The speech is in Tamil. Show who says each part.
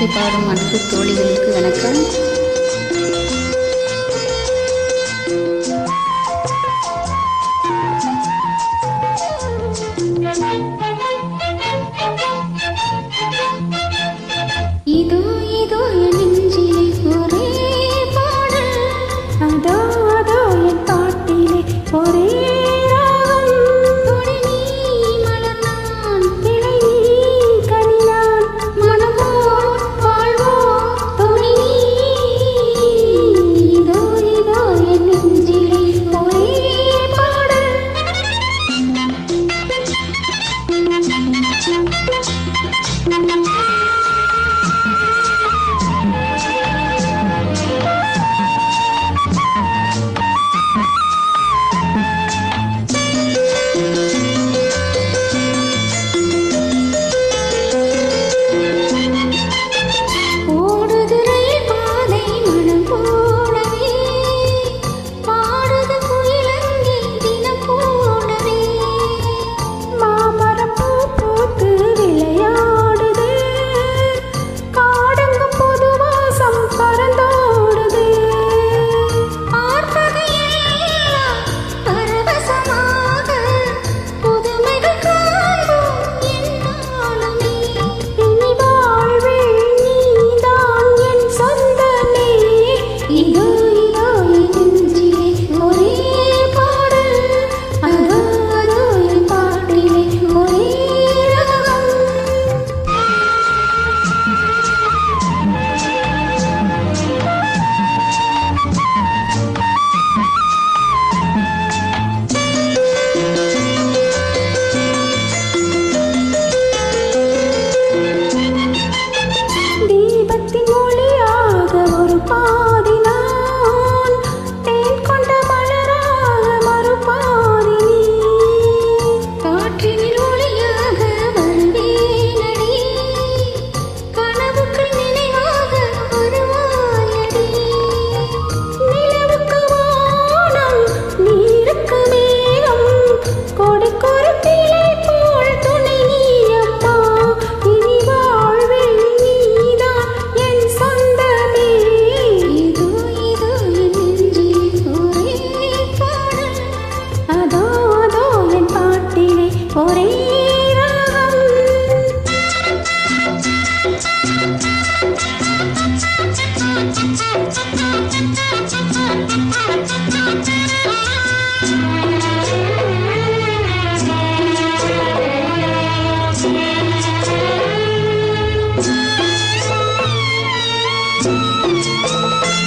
Speaker 1: பாட்டு பாடும் அன்பு தோழிகளுக்கு வணக்கம்.
Speaker 2: Thank you.